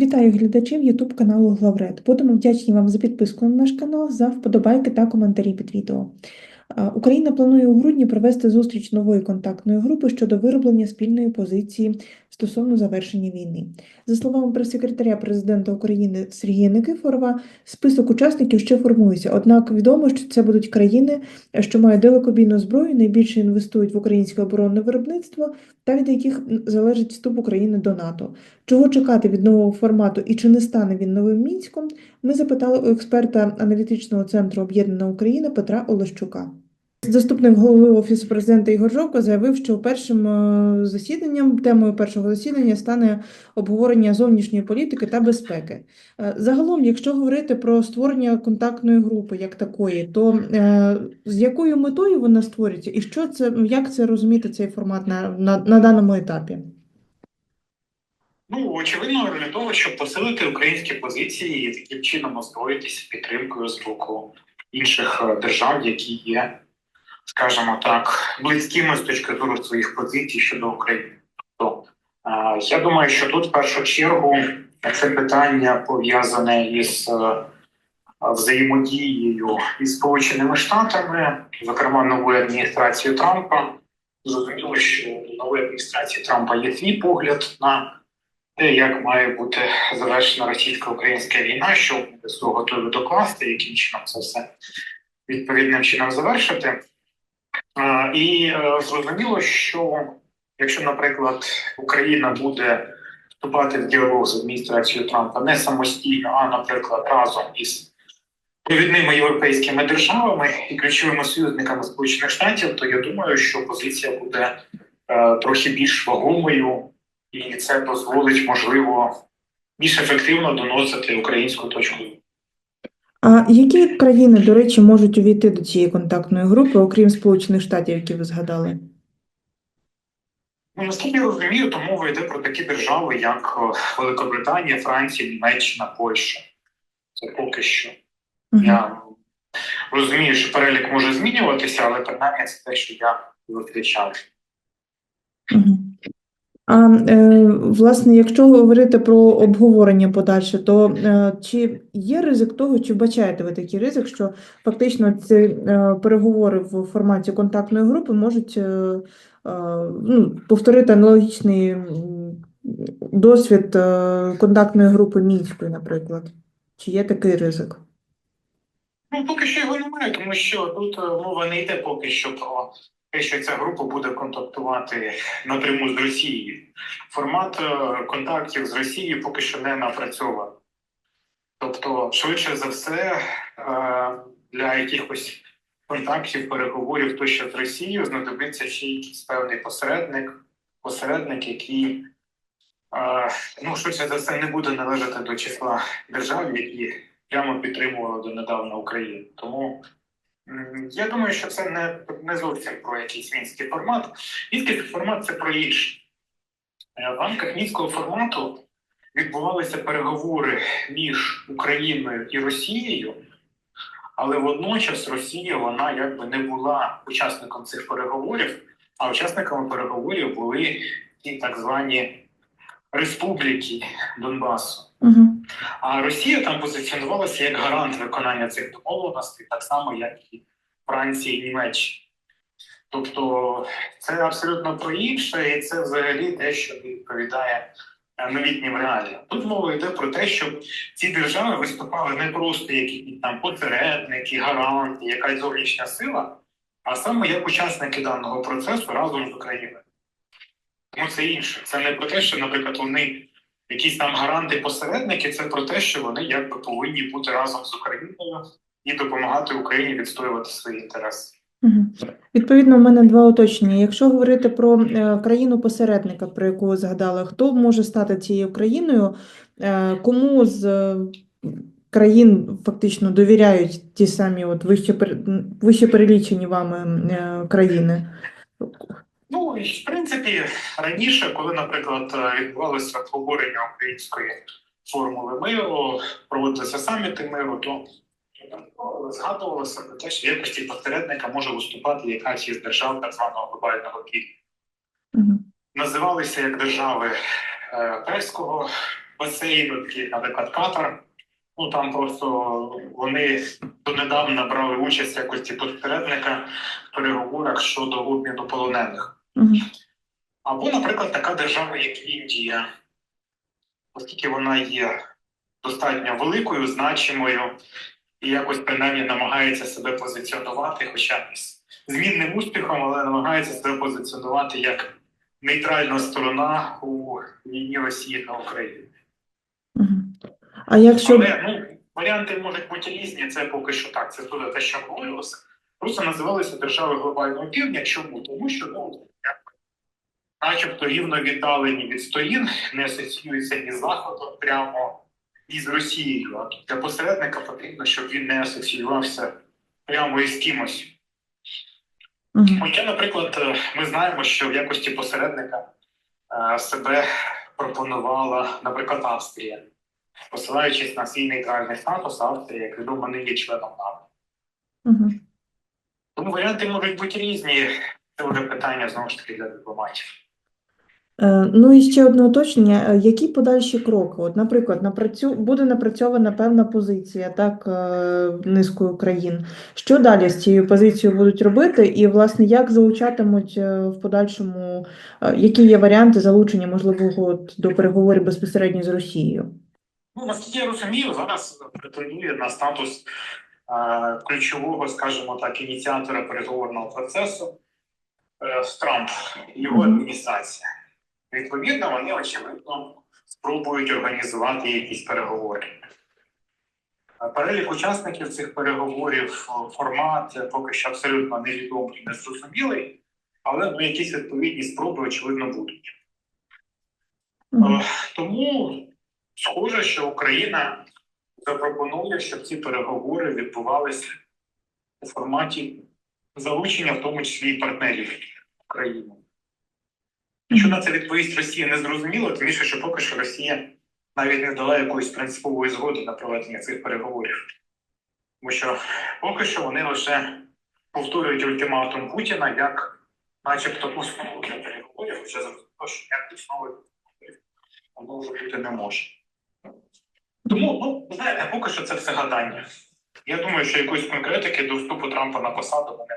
Вітаю глядачів YouTube каналу Главред. Будемо вдячні вам за підписку на наш канал, за вподобайки та коментарі під відео. Україна планує у грудні провести зустріч нової контактної групи щодо вироблення спільної позиції стосовно завершення війни. За словами прес-секретаря президента України Сергія Никифорова, список учасників ще формується. Однак відомо, що це будуть країни, що мають далекобійну зброю, найбільше інвестують в українське оборонне виробництво та від яких залежить вступ України до НАТО. Чого чекати від нового формату і чи не стане він новим мінськом? Ми запитали у експерта аналітичного центру Об'єднана Україна Петра Олещука. Заступник голови офісу президента Ігор Жовко заявив, що першим е, засіданням, темою першого засідання стане обговорення зовнішньої політики та безпеки. Е, Загалом, якщо говорити про створення контактної групи як такої, то е, з якою метою вона створюється, і що це як це розуміти цей формат на, на, на даному етапі? Ну, очевидно, для того, щоб посилити українські позиції і таким чином озброїтися підтримкою з боку інших держав, які є, скажімо так, близькими з точки зору своїх позицій щодо України. Тобто, е, я думаю, що тут в першу чергу це питання пов'язане із е, взаємодією із Сполученими Штатами, зокрема новою адміністрацією Трампа. Зрозуміло, що у нової адміністрації Трампа є свій погляд на те, як має бути завершена російсько-українська війна, що вони готові докласти, яким чином це все відповідним чином завершити. І е, зрозуміло, що якщо, наприклад, Україна буде вступати в діалог з адміністрацією Трампа не самостійно, а, наприклад, разом із провідними європейськими державами і ключовими союзниками Сполучених Штатів, то я думаю, що позиція буде е, трохи більш вагомою і це дозволить, можливо, більш ефективно доносити українську точку. А які країни, до речі, можуть увійти до цієї контактної групи, окрім Сполучених Штатів, які ви згадали? Ну, наскільки я розумію, то мова йде про такі держави, як е, Великобританія, Франція, Німеччина, Польща. Це поки що. Мгм. Я розумію, що перелік може змінюватися, але принаймні це те, що я зустрічав. Мгм. А е, власне, якщо говорити про обговорення подальше, то е, чи є ризик того, чи вбачаєте ви такий ризик, що фактично ці е, переговори в форматі контактної групи можуть ну, повторити аналогічний досвід контактної групи Мінської, наприклад? Чи є такий ризик? Ну, поки що його немає, тому що тут мова не йде поки що про те, що ця група буде контактувати напряму з Росією. Формат е, контактів з Росією поки що не напрацьований. Тобто, швидше за все, е, для якихось контактів, переговорів тощо з Росією знадобиться ще якийсь певний посередник, посередник, який е, ну, швидше за все не буде належати до числа держав, які прямо підтримувала донедавна Україну. Тому я думаю, що це не, не зовсім про якийсь мінський формат. Мінський формат це про інше. Е, В рамках мінського формату відбувалися переговори між Україною і Росією, але водночас Росія вона якби не була учасником цих переговорів, а учасниками переговорів були ті так звані республіки Донбасу. Угу. А Росія там позиціонувалася як гарант виконання цих домовленостей, так само, як і Франція і Німеччина. Тобто це абсолютно про інше, і це взагалі те, що відповідає новітнім реаліям. Тут мова йде про те, щоб ці держави виступали не просто як там посередники, гаранти, якась зовнішня сила, а саме як учасники даного процесу разом з Україною. Тому це інше. Це не про те, що, наприклад, вони якісь там гаранти-посередники, це про те, що вони якби повинні бути разом з Україною і допомагати Україні відстоювати свої інтереси. Відповідно, в мене два уточнення. Якщо говорити про е, країну-посередника, про яку згадали, хто може стати цією країною, е, кому з е, країн фактично довіряють ті самі от вище, вище перелічені вами країни? Ну і в принципі раніше, коли, наприклад, е, відбувалося обговорення української формули миру, проводилися саміти миру, то е, згадувалося про те, що в якості посередника може виступати якась із держав так званого глобального півдня. Угу. називалися як держави е, Перського басейну, наприклад, Катар. Ну там просто вони донедавна брали участь в якості посередника в переговорах щодо обміну полонених. Або, наприклад, така держава, як Індія, оскільки вона є достатньо великою, значимою і якось принаймні намагається себе позиціонувати, хоча з змінним успіхом, але намагається себе позиціонувати як нейтральна сторона у війні Росії та України. А якщо Але ну, варіанти можуть бути різні, це поки що так. Це туди те, що говорилося. Просто називалися держави глобального півдня. Чому? Тому що ну, начебто рівно віддалені від сторін, не асоціюються ні з Заходом прямо, ні з Росією. А для посередника потрібно, щоб він не асоціювався прямо із кимось. Хоча, наприклад, е, ми знаємо, що в якості посередника е, себе пропонувала, наприклад, Австрія, посилаючись на свій нейтральний статус, Австрія, як відомо, не є членом НАТО. Тому варіанти можуть бути різні. Це вже питання знову ж таки для дипломатів. Е, Ну і ще одне уточнення. Е, Які подальші кроки? От, наприклад, напрацю... буде напрацьована певна позиція, так, е, низкою країн. Що далі з цією позицією будуть робити? І, власне, як залучатимуть в подальшому, які є варіанти залучення можливого от, до переговорів безпосередньо з Росією? Ну, наскільки я розумію, зараз претендує на статус ключового, скажімо так, ініціатора переговорного процесу е, Трамп і його адміністрація. Відповідно, вони очевидно спробують організувати якісь переговори. Е, Перелік учасників цих переговорів, е, формат е, поки що абсолютно невідомий, незрозумілий, але ну, якісь відповідні спроби, очевидно, будуть. Е, Тому схоже, що Україна запропонує, щоб ці переговори відбувалися у форматі залучення, в тому числі і партнерів України. Якщо на це відповість Росія не зрозуміло, тим більше, що поки що Росія навіть не дала якоїсь принципової згоди на проведення цих переговорів. Тому що поки що вони лише повторюють ультиматум Путіна як, начебто, основу для переговорів, хоча зрозуміло, що як основи вже бути не може. Тому, ну, знаєте, поки що це все гадання. Я думаю, що якоїсь конкретики до вступу Трампа на посаду ми не